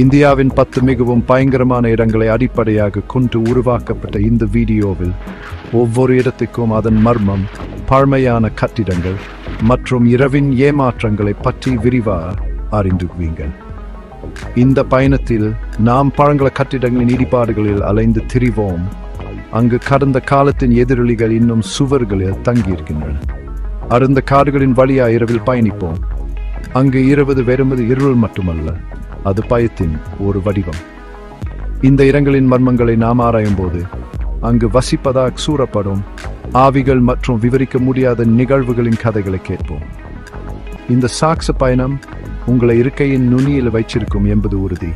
இந்தியாவின் பத்து மிகவும் பயங்கரமான இடங்களை அடிப்படையாக கொண்டு உருவாக்கப்பட்ட இந்த வீடியோவில் ஒவ்வொரு இடத்துக்கும் அதன் மர்மம் பழமையான கட்டிடங்கள் மற்றும் இரவின் ஏமாற்றங்களை பற்றி விரிவாக அறிந்துக்குவீங்கள் இந்த பயணத்தில் நாம் பழங்கள கட்டிடங்களின் இடிபாடுகளில் அலைந்து திரிவோம். அங்கு கடந்த காலத்தின் எதிரொலிகள் இன்னும் சுவர்களில் தங்கியிருக்கின்றன. அருந்த காடுகளின் வழியா இரவில் பயணிப்போம். அங்கு இருபது வெறுமது இருள் மட்டுமல்ல அது பயத்தின் ஒரு வடிவம். இந்த இடங்களின் மர்மங்களை நாம் ஆராயும் போது அங்கு வசிப்பதாக சூறப்படும் ஆவிகள் மற்றும் விவரிக்க முடியாத நிகழ்வுகளின் கதைகளை கேட்போம். இந்த சாக்ச பயணம் உங்களை இருக்கையின் நுனியில் வைச்சிருக்கும் என்பது உறுதி.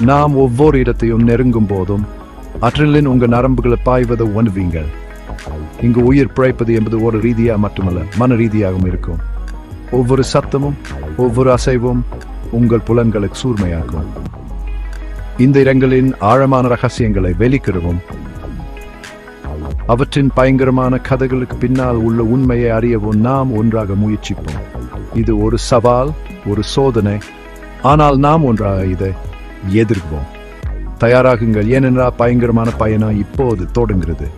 நாம் ஒவ்வொரு இடத்தையும் நெருங்கும் போதும் அற்றலின் உங்கள் நரம்புகளை பாய்வதை உணர்வீங்கள். இங்கு உயிர் பிழைப்பது என்பது ஒரு ரீதியா மட்டுமல்ல மன ரீதியாகவும் இருக்கும். ஒவ்வொரு சத்தமும் ஒவ்வொரு அசைவும் உங்கள் புலன்களை சூர்மையாக்கும் இந்த இடங்களின் ஆழமான ரகசியங்களை வெளிக்கிறவும் அவற்றின் பயங்கரமான கதைகளுக்கு பின்னால் உள்ள உண்மையை அறியவும் நாம் ஒன்றாக முயற்சிப்போம். இது ஒரு சவால் ஒரு சோதனை. ஆனால் நாம் ஒன்றாக இதை எதிர்ப்போம் தயாராகுங்கள் ஏனென்றால் பயங்கரமான பயணம் இப்போது தொடங்குகிறது.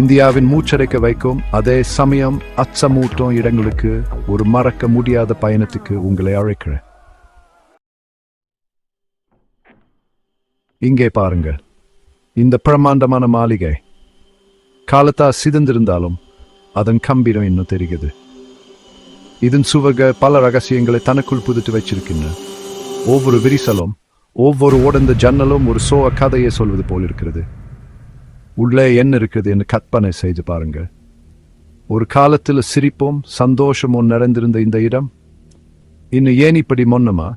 இந்தியாவின் மூச்சடைக்க வைக்கும் அதே சமயம் அச்சமூட்டும் இடங்களுக்கு ஒரு மறக்க முடியாத பயணத்துக்கு உங்களை அழைக்கிறேன். இங்கே பாருங்கள் இந்த பிரம்மாண்டமான மாளிகை. காலத்தா சிதந்திருந்தாலும் அதன் கம்பீரம் இன்னும் தெரிகிறது. இதன் சுவக பல ரகசியங்களை தனக்குள் புதுட்டு வச்சிருக்கின்றன ஒவ்வொரு விரிசலும் ஒவ்வொரு ஓடந்த ஜன்னலும் ஒரு சோக கதையை சொல்வது போல் இருக்கிறது. உள்ளே என்ன இருக்குது என்று கற்பனை செய்து பாருங்கள் ஒரு காலத்தில் சிரிப்பும் சந்தோஷமும் நிறைந்திருந்த இந்த இடம் இன்னும் ஏன் இப்படி மொன்னமா?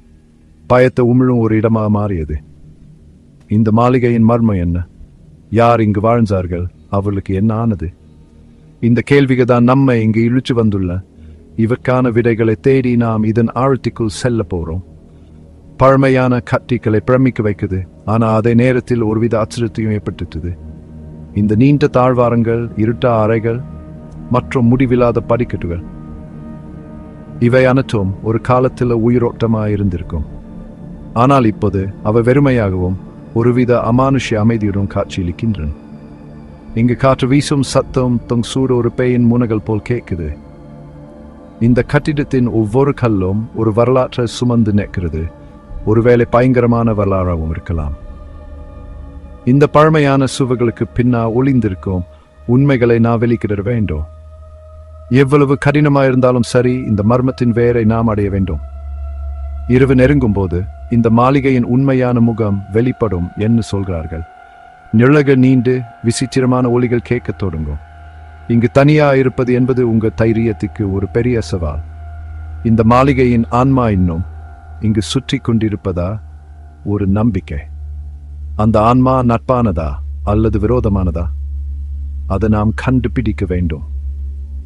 பயத்தை உமிழும் ஒரு இடமாக மாறியது. இந்த மாளிகையின் மர்மம் என்ன? யார் இங்கு வாழ்ந்தார்கள்? அவர்களுக்கு என்ன ஆனது? இந்த கேள்விகள் தான் நம்மை இங்கு இழுச்சு வந்துள்ள. இவக்கான விடைகளை தேடி நாம் இதன் ஆழத்திற்குள் செல்ல போறோம். பழமையான கட்டிகளை பிரமிக்க வைக்குது. ஆனால் அதே நேரத்தில் ஒருவித அச்சுறுத்தியும் ஏற்பட்டுட்டது இந்த நீண்ட தாழ்வாரங்கள் இருட்ட அறைகள் மற்றும் முடிவில்லாத படிக்கட்டுகள். இவை அனைத்தும் ஒரு காலத்தில் உயிரோட்டமாக இருந்திருக்கும் ஆனால் இப்போது அவை வெறுமையாகவும் ஒருவித அமானுஷ்ய அமைதியுடன் காட்சியளிக்கின்றன. இங்கு காற்று வீசும் சத்தம் தொங் சூடு ஒரு பேயின் முனகள் போல் கேட்குது. இந்த கட்டிடத்தின் ஒவ்வொரு கல்லும் ஒரு வரலாற்றை சுமந்து நிற்கிறது. ஒருவேளை பயங்கரமான வரலாறாகவும் இருக்கலாம். இந்த பழமையான சுவர்களுக்கு பின்னா ஒளிந்திருக்கும் உண்மைகளை நான் வெளிக்கிட வேண்டும். எவ்வளவு கடினமாயிருந்தாலும் சரி இந்த மர்மத்தின் வேரை நாம் அடைய வேண்டும். இரவு நெருங்கும் போது இந்த மாளிகையின் உண்மையான முகம் வெளிப்படும் என்று சொல்கிறார்கள். நிழக நீண்டு விசித்திரமான ஒலிகள் கேட்கத் தொடங்கும். இங்கு தனியா இருப்பது என்பது உங்க தைரியத்துக்கு ஒரு பெரிய சவால். இந்த மாளிகையின் ஆன்மா இன்னும் இங்கு சுற்றி கொண்டிருப்பதா? ஒரு நம்பிக்கை. அந்த ஆன்மா நட்பானதா அல்லது விரோதமானதா? அதை நாம் கண்டுபிடிக்க வேண்டும்.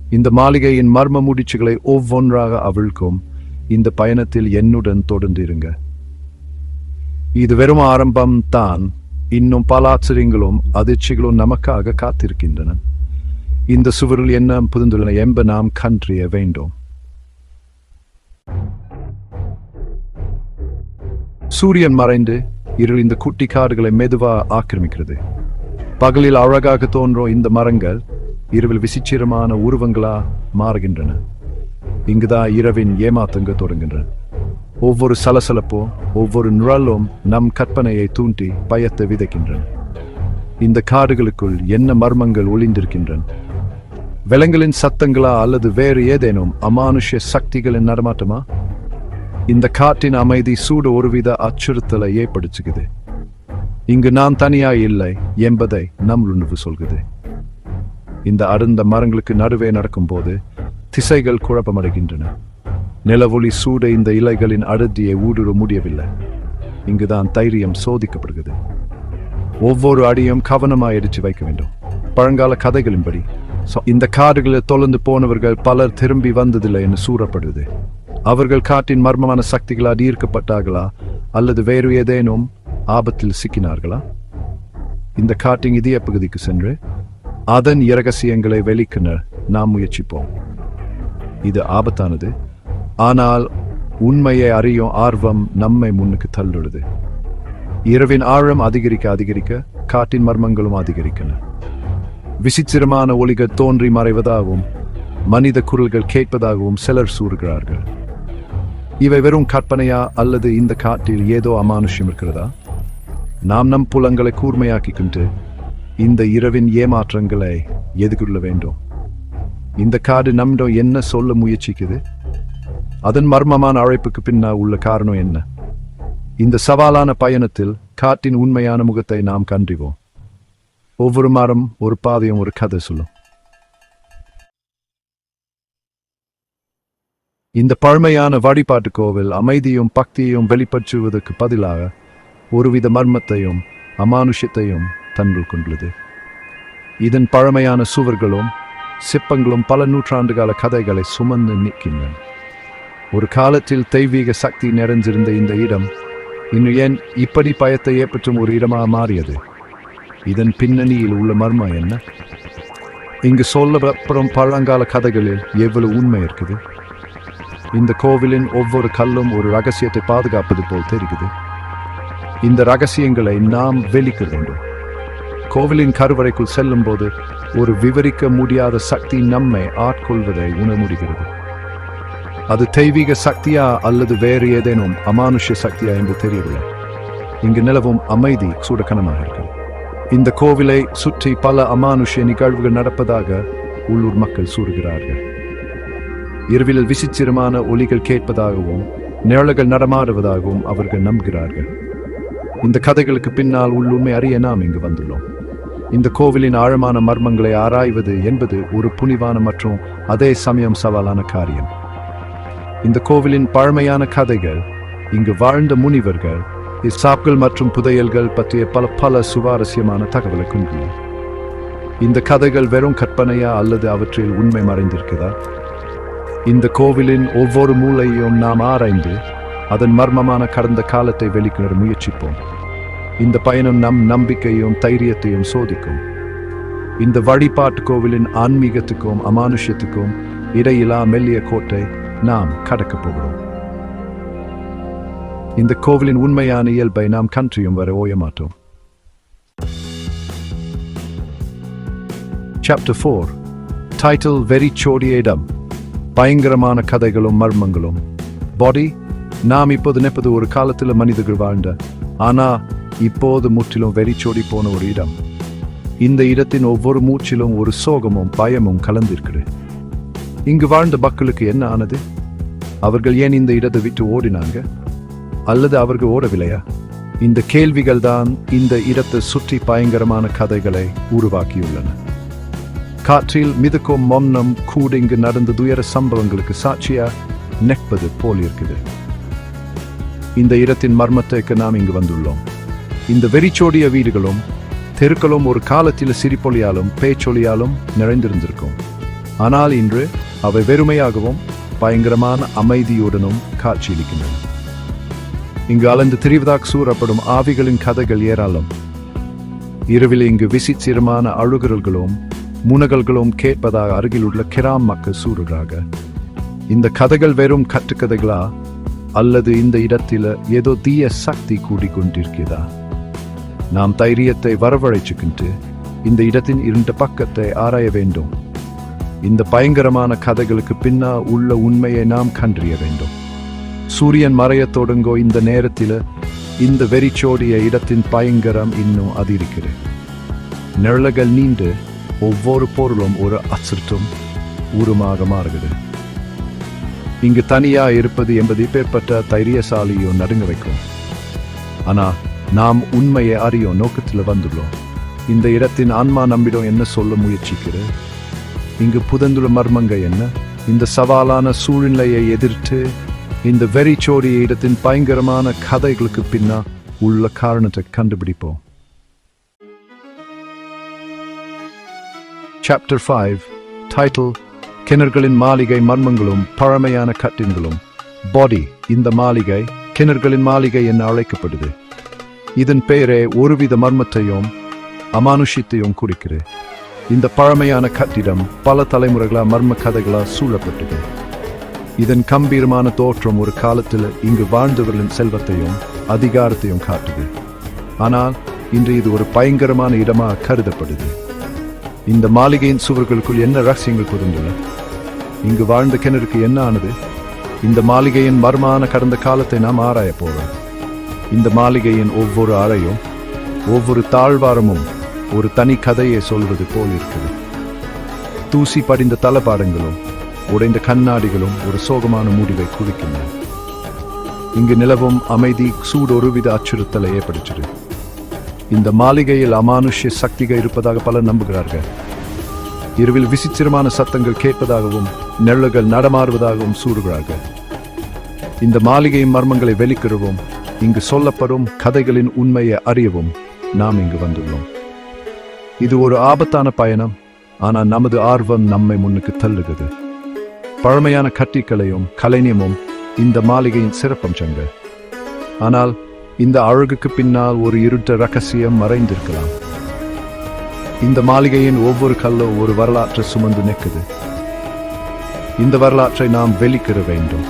இந்த மாளிகையின் மர்ம முடிச்சுகளை ஒவ்வொன்றாக அவிழ்க்கும் இந்த பயணத்தில் என்னுடன் தொடர்ந்து இருங்க இது வெறும் ஆரம்பம் தான். இன்னும் பல ஆச்சரியங்களும் அதிர்ச்சிகளும் நமக்காக காத்திருக்கின்றன. இந்த சுவரில் என்ன புதுந்துள்ளன என்ப நாம் கன்றிய வேண்டும். சூரியன் மறைந்து இருள் இந்த குட்டி காடுகளை மெதுவா ஆக்கிரமிக்கிறது. பகலில் அழகாக தோன்றும் இந்த மரங்கள் இரவில் விசித்திரமான உருவங்களா மாறுகின்றன. இங்குதான் இரவின் ஏமாத்தங்க தொடங்குகின்றன. ஒவ்வொரு சலசலப்போ ஒவ்வொரு நிழலும் நம் கற்பனையை தூண்டி பயத்தை விதைக்கின்றன. இந்த காடுகளுக்குள் என்ன மர்மங்கள் ஒளிந்திருக்கின்றன? விலங்குகளின் சத்தங்களா அல்லது வேறு ஏதேனும் அமானுஷ்ய சக்திகளின் நடமாட்டமா? இந்த காட்டின் அமைதி சூடு ஒருவித அச்சுறுத்தலை ஏற்படுத்துகிறது. இங்கு நான் தனியா இல்லை என்பதை நம் உணர்வு சொல்கிறது. இந்த அருந்த மரங்களுக்கு நடுவே நடக்கும்போது திசைகள் குழப்பமடைகின்றன. நிலவொளி சூட இந்த இலைகளின் அடர்த்தியை ஊடுருவ முடியவில்லை. இங்குதான் தைரியம் சோதிக்கப்படுகிறது. ஒவ்வொரு அடியும் கவனமாக எடுத்து வைக்க வேண்டும். பழங்கால கதைகளின்படி இந்த காடுகளில் தொலைந்து போனவர்கள் பலர் திரும்பி வந்ததில்லை என்று சூறப்படுது அவர்கள் காட்டின் மர்மமான சக்திகளால் ஈர்க்கப்பட்டார்களா? அல்லது வேறு ஏதேனும் ஆபத்தில் சிக்கினார்களா? இந்த காட்டின் இதய பகுதிக்கு சென்று அதன் இரகசியங்களை வெளிக்கினர் நாம் முயற்சிப்போம். இது ஆபத்தானது. ஆனால் உண்மையை அறியும் ஆர்வம் நம்மை முன்னுக்கு தள்ளுடுது. இரவின் ஆழம் அதிகரிக்க அதிகரிக்க காட்டின் மர்மங்களும் அதிகரிக்கன விசித்திரமான ஒளிகள் தோன்றி மறைவதாகவும் மனித குரல்கள் கேட்பதாகவும் சிலர் சூறுகிறார்கள். இவை வெறும் கற்பனையா அல்லது இந்த காட்டில் ஏதோ அமானுஷ்யம் இருக்கிறதா? நாம் நம் புலங்களை கூர்மையாக்கிக் கொண்டு இந்த இரவின் ஏமாற்றங்களை எதிர்கொள்ள வேண்டும். இந்த காடு நம்மிடம் என்ன சொல்ல முயற்சிக்குது? அதன் மர்மமான அழைப்புக்கு பின்னா உள்ள காரணம் என்ன? இந்த சவாலான பயணத்தில் காட்டின் உண்மையான முகத்தை நாம் கண்டிவோம். ஒவ்வொரு மரம் ஒரு பாதையும் ஒரு கதை சொல்லும். இந்த பழமையான வழிபாட்டு கோவில் அமைதியும் பக்தியையும் வெளிப்படுத்துவதற்கு பதிலாக ஒருவித மர்மத்தையும் அமானுஷத்தையும் தன்னுள் கொண்டுள்ளது. இதன் பழமையான சுவர்களும் சிற்பங்களும் பல நூற்றாண்டுகால கதைகளை சுமந்து நிற்கின்றன. ஒரு காலத்தில் தெய்வீக சக்தி நிறைஞ்சிருந்த இந்த இடம் இன்னும் ஏன் இப்படி பயத்தை ஏற்பற்றும் ஒரு இடமாக மாறியது? இதன் பின்னணியில் உள்ள மர்மம் என்ன? இங்கு சொல்லப்படும் பழங்கால கதைகளில் எவ்வளவு உண்மை இருக்குது? இந்த கோவிலின் ஒவ்வொரு கல்லும் ஒரு ரகசியத்தை பாதுகாப்பது போல் தெரிகிறது. இந்த ரகசியங்களை நாம் வெளிக்க வேண்டும் கோவிலின் கருவறைக்குள் செல்லும் போது ஒரு விவரிக்க முடியாத சக்தி நம்மை ஆட்கொள்வதை உணர முடிகிறது அது தெய்வீக சக்தியா அல்லது வேறு ஏதேனும் அமானுஷ்ய சக்தியா என்று தெரியவில்லை. இங்கு நிலவும் அமைதி சூடக்கணமாக இருக்கும். இந்த கோவிலை சுற்றி பல அமானுஷ்ய நிகழ்வுகள் நடப்பதாக உள்ளூர் மக்கள் சூறுகிறார்கள் இரவில் விசித்திரமான ஒலிகள் கேட்பதாகவும் நிழல்கள் நடமாடுவதாகவும் அவர்கள் நம்புகிறார்கள். இந்த கதைகளுக்கு பின்னால் உள்ளுமே அறிய நாம் இங்கு வந்துள்ளோம். இந்த கோவிலின் ஆழமான மர்மங்களை ஆராய்வது என்பது ஒரு புனிவான மற்றும் அதே சமயம் சவாலான காரியம். இந்த கோவிலின் பழமையான கதைகள் இங்கு வாழ்ந்த முனிவர்கள் இசாப்கள் மற்றும் புதையல்கள் பற்றிய பல பல சுவாரஸ்யமான தகவலை கொண்டுள்ளன. இந்த கதைகள் வெறும் கற்பனையா அல்லது அவற்றில் உண்மை மறைந்திருக்கிறதா? இந்த கோவிலின் ஒவ்வொரு மூலையும் நாம் ஆராய்ந்து அதன் மர்மமான கடந்த காலத்தை வெளிக்கொணர முயற்சிப்போம். இந்த பயணம் நம் நம்பிக்கையும் தைரியத்தையும் சோதிக்கும். இந்த வழிபாட்டு கோவிலின் ஆன்மீகத்துக்கும் அமானுஷ்யத்துக்கும் இடையிலா மெல்லிய கோட்டை நாம் கடக்கப் போகிறோம். இந்த கோவிலின் உண்மையான இயல்பை நாம் கன்றியும் வர ஓய மாட்டோம். Chapter 4 Title சோடிய இடம் பயங்கரமான கதைகளும் மர்மங்களும். பாடி நாம் இப்போது நிற்பது ஒரு காலத்தில் மனிதர்கள் வாழ்ந்த ஆனால் இப்போது முற்றிலும் வெறிச்சோடி போன ஒரு இடம். இந்த இடத்தின் ஒவ்வொரு மூச்சிலும் ஒரு சோகமும் பயமும் கலந்திருக்குது இங்கு வாழ்ந்த மக்களுக்கு என்ன ஆனது? அவர்கள் ஏன் இந்த இடத்தை விட்டு ஓடினாங்க? அல்லது அவர்கள் ஓடவில்லையா? இந்த கேள்விகள் தான் இந்த இடத்தை சுற்றி பயங்கரமான கதைகளை உருவாக்கியுள்ளன. காற்றில் மிதக்கும் மௌனம் கூட இங்கு நடந்த துயர சம்பவங்களுக்கு சாட்சியா நெக்பது போல் இருக்குது இந்த இடத்தின் மர்மத்தைக்கு நாம் இங்கு வந்துள்ளோம். இந்த வெறிச்சோடிய வீடுகளும் தெருக்களும் ஒரு காலத்தில் சிரிப்பொலியாலும் பேச்சொலியாலும் நிறைந்திருந்திருக்கும். ஆனால் இன்று அவை வெறுமையாகவும் பயங்கரமான அமைதியுடனும் காட்சியளிக்கின்றன. இங்கு அலந்து திரிவதாக சூறப்படும் ஆவிகளின் கதைகள் ஏராளம். இரவில் இங்கு விசித்திரமான அழுகுறல்களும் முனகல்களும் கேட்பதாக அருகில் உள்ள கிராம் மக்கள் சூறுகிறார்கள் இந்த கதைகள் வெறும் கட்டுக்கதைகளா அல்லது இந்த இடத்தில் ஏதோ தீய சக்தி கூடிக்கொண்டிருக்கிறதா? நாம் தைரியத்தை வரவழைச்சுக்கிட்டு இந்த இடத்தின் இருண்ட பக்கத்தை ஆராய வேண்டும். இந்த பயங்கரமான கதைகளுக்கு பின்னா உள்ள உண்மையை நாம் கண்டறிய வேண்டும். சூரியன் மறையத் தொடங்கோ இந்த நேரத்தில் இந்த வெறிச்சோடிய இடத்தின் பயங்கரம் இன்னும் அதிருக்கிறது. நிழல்கள் நீண்டு ஒவ்வொரு பொருளும் ஒரு அச்சுறுத்தும் உருமாக மாறுகிறது. இங்கு தனியா இருப்பது என்பது இப்பேற்பட்ட தைரியசாலியோ நடுங்க வைக்கும். ஆனா நாம் உண்மையை அறியும் நோக்கத்தில் வந்துள்ளோம். இந்த இடத்தின் ஆன்மா நம்பிடம் என்ன சொல்ல முயற்சிக்கிறது? இங்கு புதந்துள்ள மர்மங்க என்ன? இந்த சவாலான சூழ்நிலையை எதிர்த்து இந்த வெறிச்சோடிய இடத்தின் பயங்கரமான கதைகளுக்கு பின்னா உள்ள காரணத்தை கண்டுபிடிப்போம். சாப்டர் ஃபைவ் டைட்டில் கிணறுகளின் மாளிகை மர்மங்களும் பழமையான கட்டின்களும். பாடி இந்த மாளிகை கிணறுகளின் மாளிகை என அழைக்கப்படுது. இதன் பெயரே ஒருவித மர்மத்தையும் அமானுஷ்யத்தையும் குறிக்கிறது இந்த பழமையான கட்டிடம் பல தலைமுறைகளா மர்ம கதைகளா சூழப்பட்டது. இதன் கம்பீரமான தோற்றம் ஒரு காலத்தில் இங்கு வாழ்ந்தவர்களின் செல்வத்தையும் அதிகாரத்தையும் காட்டுது. ஆனால் இன்று இது ஒரு பயங்கரமான இடமாக கருதப்படுது. இந்த மாளிகையின் சுவர்களுக்குள் என்ன ரகசியங்கள் புரிந்துள்ளன இங்கு வாழ்ந்த கிணறுக்கு என்ன ஆனது? இந்த மாளிகையின் மர்மான கடந்த காலத்தை நாம் ஆராய போவோம் இந்த மாளிகையின் ஒவ்வொரு அறையும் ஒவ்வொரு தாழ்வாரமும் ஒரு தனி கதையை சொல்வது போல் இருக்குது. தூசி படிந்த தளபாடங்களும் உடைந்த கண்ணாடிகளும் ஒரு சோகமான முடிவை குறிக்கின்றன இங்கு நிலவும் அமைதி சூடு ஒருவித அச்சுறுத்தலை ஏற்படுத்தது. இந்த மாளிகையில் அமானுஷ்ய சக்திகள் இருப்பதாக பலர் நம்புகிறார்கள். இரவில் விசித்திரமான சத்தங்கள் கேட்பதாகவும் நெல்லுகள் நடமாறுவதாகவும் சூடுகிறார்கள் இந்த மாளிகையின் மர்மங்களை வெளிக்கிடவும் இங்கு சொல்லப்படும் கதைகளின் உண்மையை அறியவும் நாம் இங்கு வந்துள்ளோம். இது ஒரு ஆபத்தான பயணம் ஆனால் நமது ஆர்வம் நம்மை முன்னுக்கு தள்ளுகிறது. பழமையான கட்டிக்கலையும் கலைஞமும் இந்த மாளிகையின் சிறப்பம்சங்கள். ஆனால் இந்த அழகுக்கு பின்னால் ஒரு இருட்ட ரகசியம் மறைந்திருக்கலாம். இந்த மாளிகையின் ஒவ்வொரு கல்லும் ஒரு வரலாற்றை சுமந்து நிற்குது. இந்த வரலாற்றை நாம் வெளிக்கிற வேண்டும்.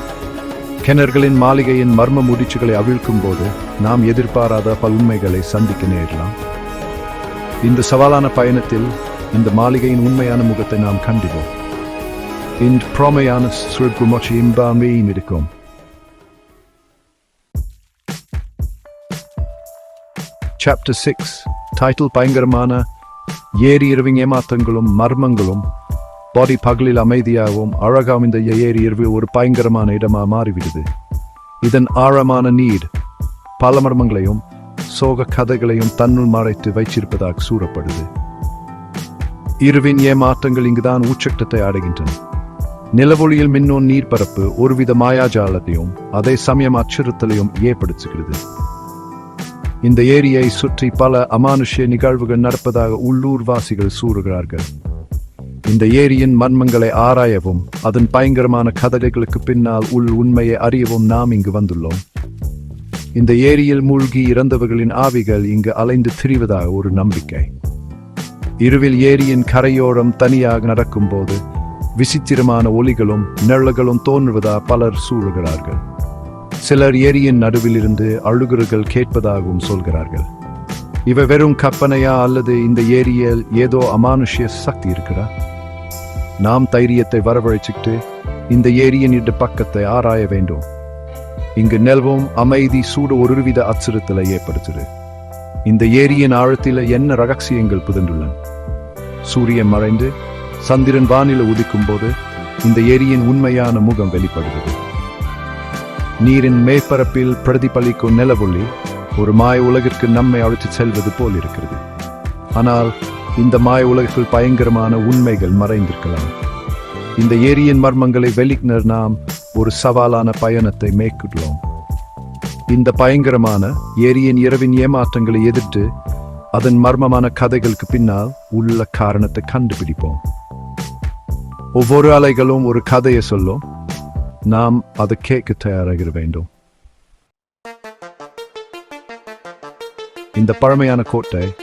கிணறுகளின் மாளிகையின் மர்ம முடிச்சுகளை அவிழ்க்கும் போது நாம் எதிர்பாராத பல உண்மைகளை சந்திக்க நேரலாம். இந்த சவாலான பயணத்தில் இந்த மாளிகையின் உண்மையான முகத்தை நாம் கண்டிப்போம் இந்த ப்ரோமையான சுருக்குமொச்சி இம்பாமையும் இருக்கும். சாப்டர் சிக்ஸ் டைட்டில் பயங்கரமான ஏறி இரவிங் ஏமாற்றங்களும் மர்மங்களும் பாடி பகலில் அமைதியாகவும் அழகாகவும் இந்த ஏரி இரவு ஒரு பயங்கரமான இடமாக மாறிவிடுது. இதன் ஆழமான நீர் பல மர்மங்களையும் சோக கதைகளையும் தன்னுள் மறைத்து வைச்சிருப்பதாக சூறப்படுது இருவின் ஏமாற்றங்கள் இங்குதான் உச்சக்கட்டத்தை அடைகின்றன. நிலவொளியில் மின்னோன் நீர்பரப்பு ஒருவித மாயாஜாலத்தையும் அதே சமயம் அச்சுறுத்தலையும் ஏற்படுத்துகிறது. இந்த ஏரியை சுற்றி பல அமானுஷ்ய நிகழ்வுகள் நடப்பதாக உள்ளூர்வாசிகள் சூறுகிறார்கள் இந்த ஏரியின் மர்மங்களை ஆராயவும் அதன் பயங்கரமான கதைகளுக்கு பின்னால் உள் உண்மையை அறியவும் நாம் இங்கு வந்துள்ளோம். இந்த ஏரியில் மூழ்கி இறந்தவர்களின் ஆவிகள் இங்கு அலைந்து திரிவதாக ஒரு நம்பிக்கை. இருவில் ஏரியின் கரையோரம் தனியாக நடக்கும்போது விசித்திரமான ஒலிகளும் நிழல்களும் தோன்றுவதா பலர் சூழுகிறார்கள். சிலர் ஏரியின் நடுவில் இருந்து அழுகுறுகள் கேட்பதாகவும் சொல்கிறார்கள். இவை வெறும் கற்பனையா அல்லது இந்த ஏரியில் ஏதோ அமானுஷ்ய சக்தி இருக்கிறா நாம் தைரியத்தை வரவழைச்சுக்கிட்டு இந்த ஏரியின் இட்டு பக்கத்தை ஆராய வேண்டும். இங்கு நெல்வும் அமைதி சூடு ஒருவித அச்சுறுத்தலை ஏற்படுத்துது. இந்த ஏரியின் ஆழத்தில் என்ன ரகசியங்கள் புதந்துள்ளன? சூரியன் மறைந்து சந்திரன் வானில உதிக்கும் போது இந்த ஏரியின் உண்மையான முகம் வெளிப்படுகிறது. நீரின் மேற்பரப்பில் பிரதிபலிக்கும் நிலவொளி ஒரு மாய உலகிற்கு நம்மை அழைத்துச் செல்வது போல் இருக்கிறது. ஆனால் இந்த மாய உலகத்தில் பயங்கரமான உண்மைகள் மறைந்திருக்கலாம். இந்த ஏரியின் மர்மங்களை வெளிக்கினர் நாம் ஒரு சவாலான பயணத்தை மேற்கொள்ளோம் இந்த பயங்கரமான ஏரியின் இரவின் ஏமாற்றங்களை எதிர்த்து அதன் மர்மமான கதைகளுக்கு பின்னால் உள்ள காரணத்தை கண்டுபிடிப்போம். ஒவ்வொரு அலைகளும் ஒரு கதையை சொல்லும். நாம் அதை கேட்க தயாராக வேண்டும். இந்த பழமையான கோட்டை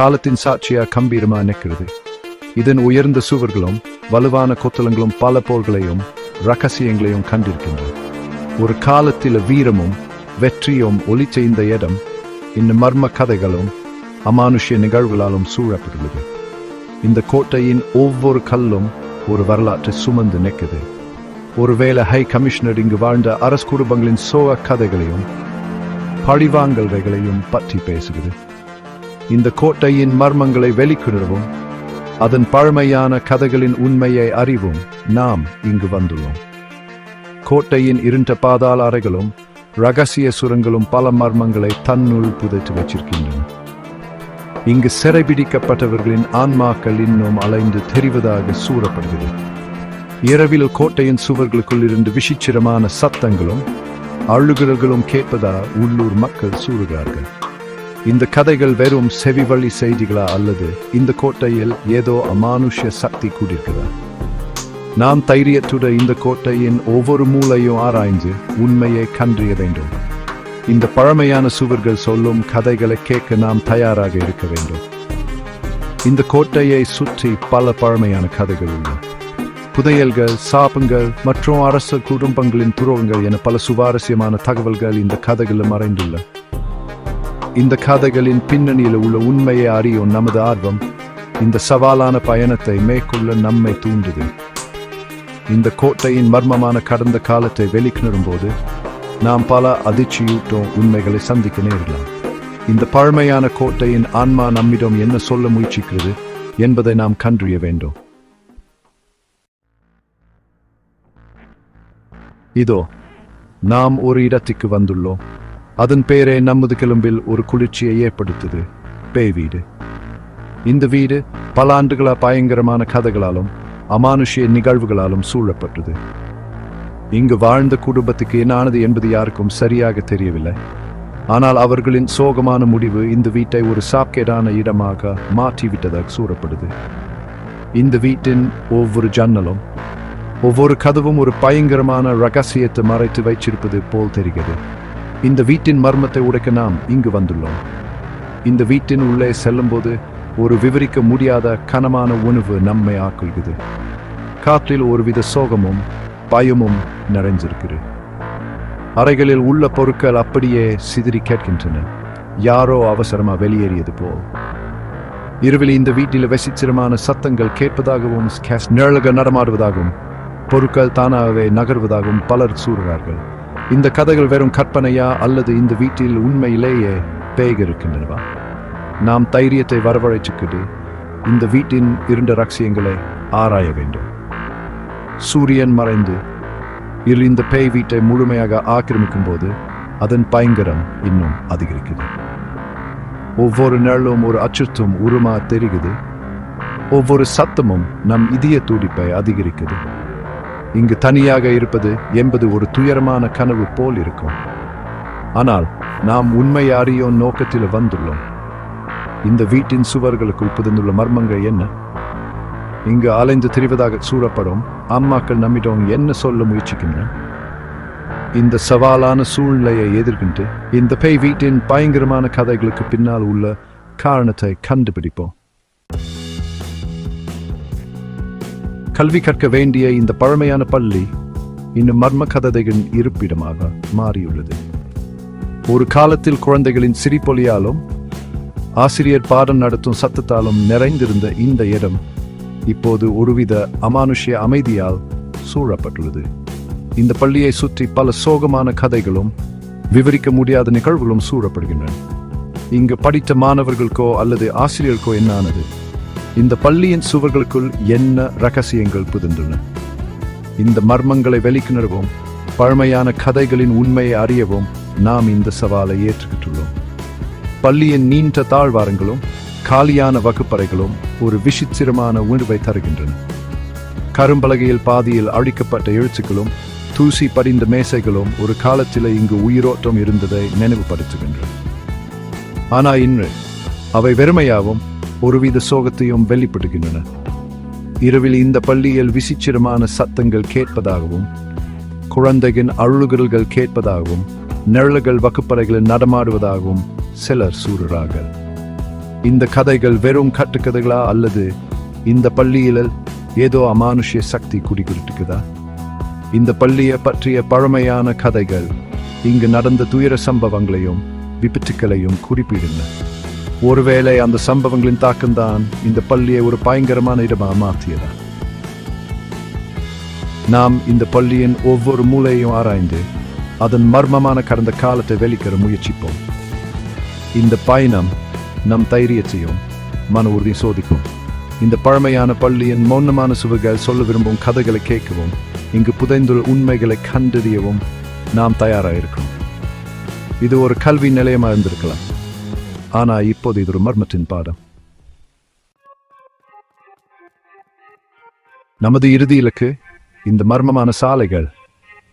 காலத்தின் சாட்சியா கம்பீரமா நிற்கிறது. இதன் உயர்ந்த சுவர்களும் வலுவான கொத்தலங்களும் பல போர்களையும் ரகசியங்களையும் கண்டிருக்கின்றன. ஒரு காலத்தில் வீரமும் வெற்றியும் ஒளிச்ச இந்த இடம் இந்த மர்ம கதைகளும் அமானுஷ்ய நிகழ்வுகளாலும் சூழப்பட்டுள்ளது. இந்த கோட்டையின் ஒவ்வொரு கல்லும் ஒரு வரலாற்றை சுமந்து நிற்குது. ஒருவேளை ஹை கமிஷனர் இங்கு வாழ்ந்த அரசு குடும்பங்களின் சோக கதைகளையும் பழிவாங்கல்வைகளையும் பற்றி பேசுகிறது. இந்த கோட்டையின் மர்மங்களை வெளிக்கிடவும் அதன் பழமையான கதைகளின் உண்மையை அறிவும் நாம் இங்கு வந்துள்ளோம். கோட்டையின் இருண்ட பாதாள அறைகளும் ரகசிய சுரங்களும் பல மர்மங்களை தன்னுள் புதைத்து வச்சிருக்கின்றன. இங்கு சிறைபிடிக்கப்பட்டவர்களின் ஆன்மாக்கள் இன்னும் அலைந்து தெரிவதாக சூறப்படுகிறது. இரவில் கோட்டையின் சுவர்களுக்குள் இருந்து விசிச்சிரமான சத்தங்களும் அழுகுறல்களும் கேட்பதா உள்ளூர் மக்கள் சூறுகிறார்கள். இந்த கதைகள் வெறும் செவிவழி செய்திகளா அல்லது இந்த கோட்டையில் ஏதோ அமானுஷ்ய சக்தி கூடியிருக்கிறதா? நாம் தைரியத்துடன் இந்த கோட்டையின் ஒவ்வொரு மூலையும் ஆராய்ந்து உண்மையை கண்டறிய வேண்டும். இந்த பழமையான சுவர்கள் சொல்லும் கதைகளை கேட்க நாம் தயாராக இருக்க வேண்டும். இந்த கோட்டையை சுற்றி பல பழமையான கதைகள் உள்ளன புதையல்கள் சாபங்கள் மற்றும் அரச குடும்பங்களின் துரோகங்கள் என பல சுவாரஸ்யமான தகவல்கள் இந்த கதைகளில் மறைந்துள்ள. இந்த கதைகளின் பின்னணியில் உள்ள உண்மையை அறியும் நமது ஆர்வம் இந்த சவாலான பயணத்தை மேற்கொள்ள நம்மை தூண்டுது. இந்த கோட்டையின் மர்மமான கடந்த காலத்தை வெளிக்கொணரும் போது நாம் பல அதிர்ச்சியூட்டும் உண்மைகளை சந்திக்க நேரலாம் இந்த பழமையான கோட்டையின் ஆன்மா நம்மிடம் என்ன சொல்ல முயற்சிக்கிறது என்பதை நாம் கண்டறிய வேண்டும். இதோ நாம் ஒரு இடத்துக்கு வந்துள்ளோம். அதன் பேரே நமது கிளம்பில் ஒரு குளிர்ச்சியை ஏற்படுத்துது. பேய் வீடு. இந்த வீடு பல ஆண்டுகளா பயங்கரமான கதைகளாலும் அமானுஷ்ய நிகழ்வுகளாலும் சூழப்பட்டது. இங்கு வாழ்ந்த குடும்பத்துக்கு என்னானது என்பது யாருக்கும் சரியாக தெரியவில்லை. ஆனால் அவர்களின் சோகமான முடிவு இந்த வீட்டை ஒரு சாக்கேடான இடமாக மாற்றிவிட்டதாக கூறப்படுது. இந்த வீட்டின் ஒவ்வொரு ஜன்னலும் ஒவ்வொரு கதவும் ஒரு பயங்கரமான ரகசியத்தை மறைத்து வைச்சிருப்பது போல் தெரிகிறது. இந்த வீட்டின் மர்மத்தை உடைக்க நாம் இங்கு வந்துள்ளோம் இந்த வீட்டின் உள்ளே செல்லும்போது ஒரு விவரிக்க முடியாத கனமான உணவு நம்மை ஆக்குகிறது காற்றில் ஒருவித சோகமும் பயமும் நிறைஞ்சிருக்கிறது அறைகளில் உள்ள பொருட்கள் அப்படியே சிதறி கேட்கின்றன யாரோ அவசரமா வெளியேறியது போல் இரவில் இந்த வீட்டில் வசிச்சிரமான சத்தங்கள் கேட்பதாகவும் கேஸ் நிழல்கள் நடமாடுவதாகவும் பொருட்கள் தானாகவே நகர்வதாகவும் பலர் சூறுகிறார்கள் இந்த கதைகள் வெறும் கற்பனையா அல்லது இந்த வீட்டில் உண்மையிலேயே பேய்கள் இருக்கின்றனவா நாம் தைரியத்தை வரவழைச்சுக்கிட்டு இந்த வீட்டின் இருண்ட ரகசியங்களை ஆராய வேண்டும். சூரியன் மறைந்து இரு இந்த பேய் வீட்டை முழுமையாக ஆக்கிரமிக்கும் போது அதன் பயங்கரம் இன்னும் அதிகரிக்குது. ஒவ்வொரு நிழலும் ஒரு அச்சுறுத்தும் உருமா தெரிகிறது ஒவ்வொரு சத்தமும் நம் இதய துடிப்பை அதிகரிக்குது. இங்கு தனியாக இருப்பது என்பது ஒரு துயரமான கனவு போல் இருக்கும். ஆனால் நாம் உண்மை அறியோ நோக்கத்தில் வந்துள்ளோம். இந்த வீட்டின் சுவர்களுக்குள் புதிந்துள்ள மர்மங்கள் என்ன? இங்கு அலைந்து திரிவதாக சூழப்படும் அம்மாக்கள் நம்மிடம் என்ன சொல்ல முயற்சிக்கின்றன? இந்த சவாலான சூழ்நிலையை எதிர்கின்ற இந்த பேய் வீட்டின் பயங்கரமான கதைகளுக்கு பின்னால் உள்ள காரணத்தை கண்டுபிடிப்போம். கல்வி கற்க வேண்டிய இந்த பழமையான பள்ளி இன்னும் மர்ம கதைகளின் இருப்பிடமாக மாறியுள்ளது. ஒரு காலத்தில் குழந்தைகளின் சிரிப்பொலியாலும் ஆசிரியர் பாடம் நடத்தும் சத்தத்தாலும் நிறைந்திருந்த இந்த இடம் இப்போது ஒருவித அமானுஷ்ய அமைதியால் சூழப்பட்டுள்ளது. இந்த பள்ளியை சுற்றி பல சோகமான கதைகளும் விவரிக்க முடியாத நிகழ்வுகளும் சூழப்படுகின்றன இங்கு படித்த மாணவர்களுக்கோ அல்லது ஆசிரியருக்கோ என்னானது? இந்த பள்ளியின் சுவர்களுக்குள் என்ன ரகசியங்கள் புதிந்துள்ளன? இந்த மர்மங்களை வெளிக்கொணரவும் பழமையான கதைகளின் உண்மையை அறியவும் நாம் இந்த சவாலை ஏற்றுக்கிட்டுள்ளோம். பள்ளியின் நீண்ட தாழ்வாரங்களும் காலியான வகுப்பறைகளும் ஒரு விசித்திரமான உணர்வை தருகின்றன. கரும்பலகையில் பாதியில் அழிக்கப்பட்ட எழுத்துக்களும் தூசி படிந்த மேசைகளும் ஒரு காலத்தில் இங்கு உயிரோட்டம் இருந்ததை நினைவுபடுத்துகின்றன. ஆனால் இன்று அவை வெறுமையாகவும் ஒருவித சோகத்தையும் வெளிப்படுகின்றன. இரவில் இந்த பள்ளியில் விசிச்சிரமான சத்தங்கள் கேட்பதாகவும் குழந்தையின் அழுகுரல்கள் கேட்பதாகவும் நிழல்கள் வகுப்பறைகளில் நடமாடுவதாகவும் சிலர் சூறுறார்கள் இந்த கதைகள் வெறும் கட்டுக்கதைகளா அல்லது இந்த பள்ளியில் ஏதோ அமானுஷ்ய சக்தி குடிகுறிட்டுக்குதா இந்த பள்ளியை பற்றிய பழமையான கதைகள் இங்கு நடந்த துயர சம்பவங்களையும் விபத்துக்களையும் குறிப்பிடுகின்றன. ஒருவேளை அந்த சம்பவங்களின் தாக்கம்தான் இந்த பள்ளியை ஒரு பயங்கரமான இடமாக மாற்றியதா? நாம் இந்த பள்ளியின் ஒவ்வொரு மூலையையும் ஆராய்ந்து அதன் மர்மமான கடந்த காலத்தை வெளிக்கிற முயற்சிப்போம். இந்த பயணம் நம் தைரியத்தையும் மன உறுதி சோதிக்கும். இந்த பழமையான பள்ளியின் மௌனமான சுவர்கள் சொல்ல விரும்பும் கதைகளை கேட்கவும் இங்கு புதைந்துள்ள உண்மைகளை கண்டறியவும் நாம் தயாராக இருக்கோம். இது ஒரு கல்வி நிலையமாக இருந்திருக்கலாம். ஆனா இப்போது இது ஒரு மர்மத்தின் பாடம். நமது இறுதி இலக்கு இந்த மர்மமான சாலைகள்.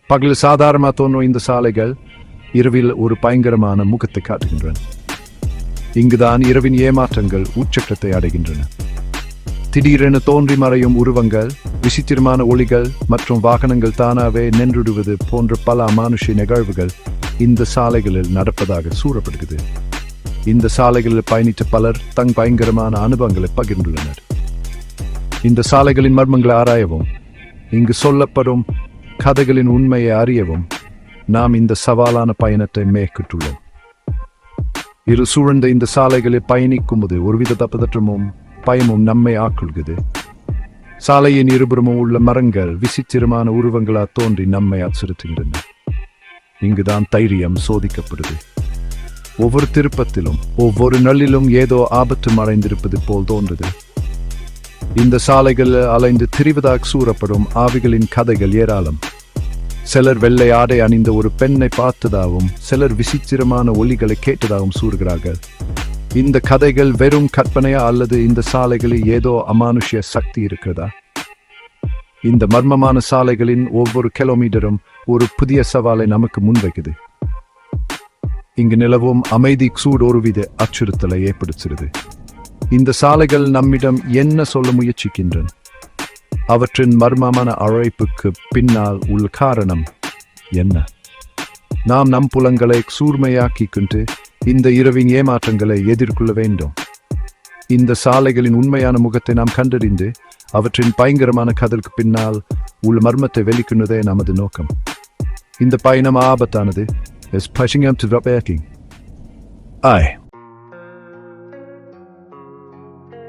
பகலில் சாதாரணமாக தோன்றும் இந்த சாலைகள் இரவில் ஒரு பயங்கரமான முகத்தை காட்டுகின்றன. இங்குதான் இரவின் ஏமாற்றங்கள் உச்சக்கத்தை அடைகின்றன. திடீரென தோன்றி மறையும் உருவங்கள் விசித்திரமான ஒளிகள் மற்றும் வாகனங்கள் தானாவே நின்றுடுவது போன்ற பல அமானுஷ நிகழ்வுகள் இந்த சாலைகளில் நடப்பதாக சூறப்படுகிறது. இந்த சாலைகளில் பயணித்த பலர் தங் பயங்கரமான அனுபவங்களை பகிர்ந்துள்ளனர். இந்த சாலைகளின் மர்மங்களை ஆராயவும் இங்கு சொல்லப்படும் கதைகளின் உண்மையை அறியவும் நாம் இந்த சவாலான பயணத்தை மேற்கிட்டுள்ளோம் இரு சூழ்ந்த இந்த சாலைகளில் பயணிக்கும்போது ஒருவித தப்பதற்றமும் பயமும் நம்மை ஆக்குள்கிறது சாலையின் இருபுறமும் உள்ள மரங்கள் விசித்திரமான உருவங்களாக தோன்றி நம்மை அச்சுறுத்துகின்றன. இங்குதான் தைரியம் சோதிக்கப்படுது. ஒவ்வொரு திருப்பத்திலும் ஒவ்வொரு நள்ளிலும் ஏதோ ஆபத்து மறைந்திருப்பது போல் தோன்றுது. இந்த சாலைகள் அலைந்து திரிவதாக சூறப்படும் ஆவிகளின் கதைகள் ஏராளம். சிலர் வெள்ளை ஆடை அணிந்த ஒரு பெண்ணை பார்த்ததாகவும் சிலர் விசித்திரமான ஒலிகளை கேட்டதாகவும் சூறுகிறார்கள். இந்த கதைகள் வெறும் கற்பனையா அல்லது இந்த சாலைகளில் ஏதோ அமானுஷ்ய சக்தி இருக்கிறதா? இந்த மர்மமான சாலைகளின் ஒவ்வொரு கிலோமீட்டரும் ஒரு புதிய சவாலை நமக்கு முன்வைக்குது. இங்கு நிலவும் அமைதி சூடு ஒருவித அச்சுறுத்தலை ஏற்படுத்துகிறது. இந்த சாலைகள் நம்மிடம் என்ன சொல்ல முயற்சிக்கின்றன? அவற்றின் மர்மமான அழைப்புக்கு பின்னால் உள்ள காரணம் என்ன? நாம் நம் புலங்களை சூர்மையாக்கிக் கொண்டு இந்த இரவின் ஏமாற்றங்களை எதிர்கொள்ள வேண்டும். இந்த சாலைகளின் உண்மையான முகத்தை நாம் கண்டறிந்து அவற்றின் பயங்கரமான கதற்கு பின்னால் உள்ள மர்மத்தை வெளிக்கொண்டதே நமது நோக்கம். இந்த பயணம் ஆபத்தானது. Is pushing him to drop backing. ஆய்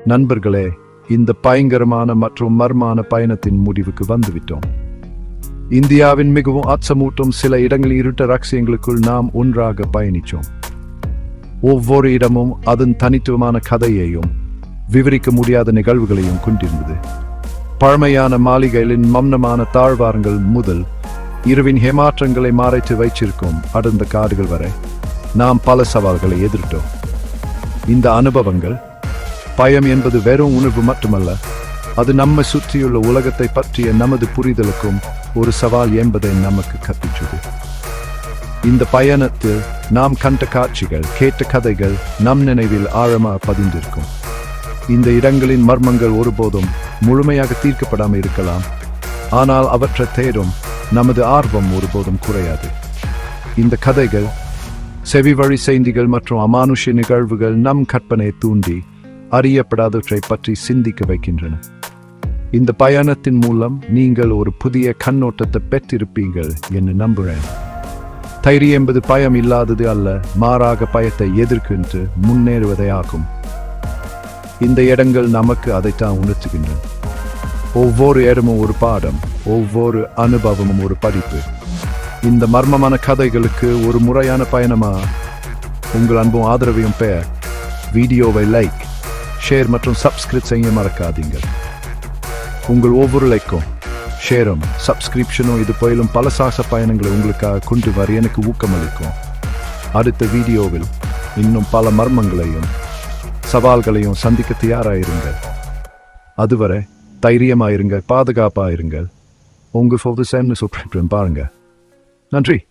நண்பர்களே இந்த பயங்கரமான மற்றும் மர்மான பயணத்தின் முடிவுக்கு வந்துவிட்டோம். இந்தியாவின் மிகவும் அச்சமூட்டும் சில இடங்களில் இருட்ட ரகசியங்களுக்குள் நாம் ஒன்றாக பயணித்தோம் ஒவ்வொரு இடமும் அதன் தனித்துவமான கதையையும் விவரிக்க முடியாத நிகழ்வுகளையும் கொண்டிருந்தது. பழமையான மாளிகைகளின் மம்னமான தாழ்வாரங்கள் முதல் இரவின் ஏமாற்றங்களை மறைத்து வைச்சிருக்கும் அடர்ந்த காடுகள் வரை நாம் பல சவால்களை எதிர்த்தோம். இந்த அனுபவங்கள் பயம் என்பது வெறும் உணர்வு மட்டுமல்ல அது நம்மை சுற்றியுள்ள உலகத்தை பற்றிய நமது புரிதலுக்கும் ஒரு சவால் என்பதை நமக்கு கற்பித்தது. இந்த பயணத்தில் நாம் கண்ட காட்சிகள் கேட்ட கதைகள் நம் நினைவில் ஆழமாக பதிந்திருக்கும். இந்த இடங்களின் மர்மங்கள் ஒருபோதும் முழுமையாக தீர்க்கப்படாமல் இருக்கலாம் ஆனால் அவற்றை தேடும் நமது ஆர்வம் ஒருபோதும் குறையாது. இந்த கதைகள் செவி வழி செய்திகள் மற்றும் அமானுஷ்ய நிகழ்வுகள் நம் கற்பனை தூண்டி அறியப்படாதவற்றை பற்றி சிந்திக்க வைக்கின்றன. இந்த பயணத்தின் மூலம் நீங்கள் ஒரு புதிய கண்ணோட்டத்தை பெற்றிருப்பீர்கள் என்று நம்புகிறேன். தைரியம் என்பது பயம் இல்லாதது அல்ல மாறாக பயத்தை எதிர்க்கின்று முன்னேறுவதே ஆகும். இந்த இடங்கள் நமக்கு அதைத்தான் உணர்த்துகின்றன. ஒவ்வொரு இடமும் ஒரு பாடம் ஒவ்வொரு அனுபவமும் ஒரு படிப்பு. இந்த மர்மமான கதைகளுக்கு ஒரு முறையான பயணமா? உங்கள் அன்பும் ஆதரவையும் பெயர் வீடியோவை லைக் ஷேர் மற்றும் சப்ஸ்கிரைப் செய்ய மறக்காதீங்க. உங்கள் ஒவ்வொரு லைக்கும் ஷேரும் சப்ஸ்கிரிப்ஷனும் இது போயிலும் பல சாச பயணங்களை உங்களுக்காக கொண்டு வர எனக்கு ஊக்கமளிக்கும். அடுத்த வீடியோவில் இன்னும் பல மர்மங்களையும் சவால்களையும் சந்திக்க தயாராயிருங்கள். அதுவரை தைரியமாயிருங்க பாதுகாப்பாயிருங்கள். உங்கள் ஃபோது சேம்னு சொல்கிறேன் பாருங்க. நன்றி.